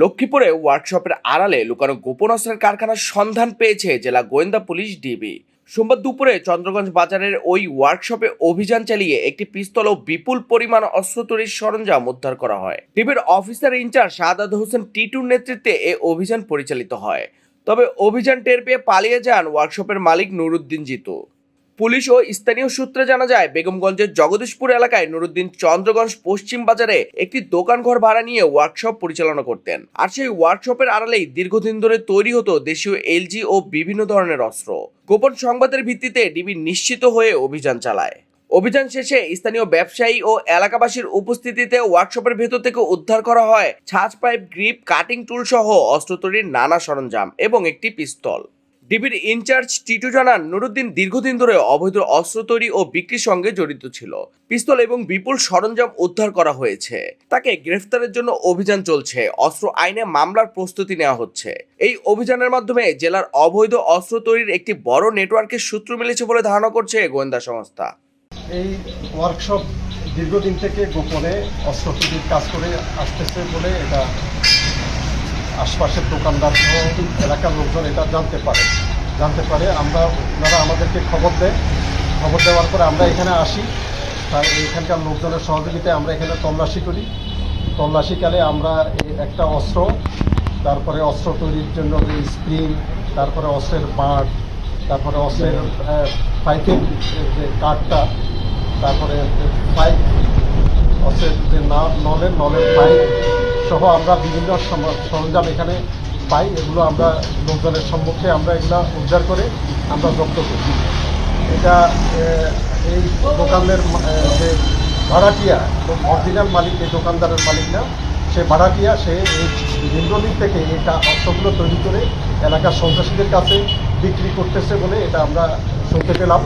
লক্ষ্মীপুরে ওয়ার্কশপের আড়ালে লুকানো গোপন অস্ত্রের কারখানার সন্ধান পেয়েছে জেলা গোয়েন্দা পুলিশ ডিবি। সোমবার দুপুরে চন্দ্রগঞ্জ বাজারের ওই ওয়ার্কশপে অভিযান চালিয়ে একটি পিস্তল ও বিপুল পরিমাণ অস্ত্র তৈরির সরঞ্জাম উদ্ধার করা হয়। ডিবির অফিসার ইনচার্জ শাহাদ হোসেন টিটুর নেতৃত্বে এ অভিযান পরিচালিত হয়। তবে অভিযান টের পেয়ে পালিয়ে যান ওয়ার্কশপের মালিক নুরুদ্দিন জিতু। পুলিশ ও স্থানীয় সূত্রে জানা যায়, বেগমগঞ্জের জগদীশপুর এলাকায় নুরুদ্দিন চন্দ্রগঞ্জ পশ্চিম বাজারে একটি দোকান ঘর ভাড়া নিয়ে ওয়ার্কশপ পরিচালনা করতেন। আর সেই ওয়ার্কশপের আড়ালেই দীর্ঘদিন ধরে তৈরি হতো দেশীয় এলজি ও বিভিন্ন ধরনের অস্ত্র। গোপন সংবাদের ভিত্তিতে ডিবি নিশ্চিত হয়ে অভিযান চালায়। অভিযান শেষে স্থানীয় ব্যবসায়ী ও এলাকাবাসীর উপস্থিতিতে ওয়ার্কশপের ভেতর থেকে উদ্ধার করা হয় ছাঁচ পাইপ, গ্রিপ কাটিং টুল সহ অস্ত্র তৈরির নানা সরঞ্জাম এবং একটি পিস্তল। ডিবির ইনচার্জ টিটু জানান, নুরুদ্দিন দীর্ঘদিন ধরে অবৈধ অস্ত্র তৈরি ও বিক্রির সঙ্গে জড়িত ছিল। পিস্তল এবং বিপুল সরঞ্জাম উদ্ধার করা হয়েছে। তাকে গ্রেফতারের জন্য অভিযান চলছে। অস্ত্র আইনে মামলার প্রস্তুতি নেওয়া হচ্ছে। এই অভিযানের মাধ্যমে জেলার অবৈধ অস্ত্র তৈরির একটি বড় নেটওয়ার্কের সূত্র মিলেছে বলে ধারণা করছে গোয়েন্দা সংস্থা। এই ওয়ার্কশপ দীর্ঘদিন থেকে গোপনে অস্ত্র তৈরির কাজ করে আসতেছে বলে এটা আশপাশের দোকানদার সহ এলাকার লোকজন এটা জানতে পারে। জানতে পারে, আমরা, ওনারা আমাদেরকে খবর দেয়। খবর দেওয়ার পরে আমরা এখানে আসি। তার এখানকার লোকজনের সহযোগিতায় আমরা এখানে তল্লাশি করি। তল্লাশিকালে আমরা একটা অস্ত্র, তারপরে অস্ত্র তৈরির জন্য যে স্প্রিং, তারপরে অস্ত্রের বাঁট, তারপরে অস্ত্রের পাইপের যে কাঠটা, তারপরে পাইপ, অস্ত্রের যে নলের নলের পাইপ সহ আমরা বিভিন্ন সরঞ্জাম এখানে পাই। এগুলো আমরা লোকজনের সম্মুখে আমরা এগুলো উদ্ধার করে আমরা জব্দ করি। এটা এই দোকানের যে ভাড়াটিয়া, অরিজিনাল মালিক, এই দোকানদারের মালিক না সে ভাড়াটিয়া, সে এই দীর্ঘদিন থেকে এই অস্ত্রগুলো তৈরি করে এলাকার সন্ত্রাসীদের কাছে বিক্রি করতেছে বলে এটা আমরা শুনতে পেলাম।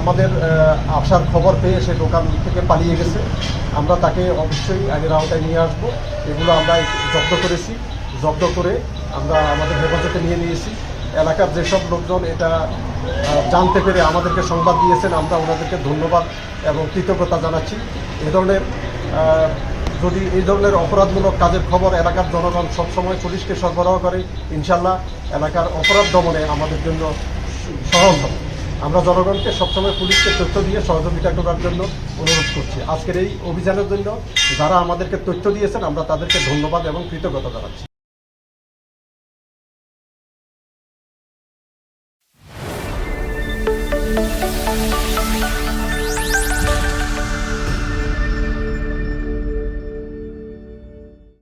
আমাদের আসার খবর পেয়ে সে দোকান থেকে পালিয়ে গেছে। আমরা তাকে অবশ্যই আগের আওতায় নিয়ে আসব। এগুলো আমরা জব্দ করেছি। জব্দ করে আমরা আমাদের হেফাজতে নিয়ে নিয়েছি। এলাকার যেসব লোকজন এটা জানতে পেরে আমাদেরকে সংবাদ দিয়েছেন, আমরা ওনাদেরকে ধন্যবাদ এবং কৃতজ্ঞতা জানাচ্ছি। এ ধরনের যদি এই ধরনের অপরাধমূলক কাজের খবর এলাকার জনগণ সবসময় পুলিশকে সরবরাহ করে, ইনশাল্লাহ এলাকার অপরাধ দমনে আমাদের জন্য সহজ হবে। আমরা জনগণকে সবসময় পুলিশকে তথ্য দিয়ে সহযোগিতা করার জন্য অনুরোধ করছি। আজকের এই অভিযানের জন্য যারা আমাদেরকে তথ্য দিয়েছেন, আমরা তাদেরকে ধন্যবাদ এবং কৃতজ্ঞতা জানাচ্ছি।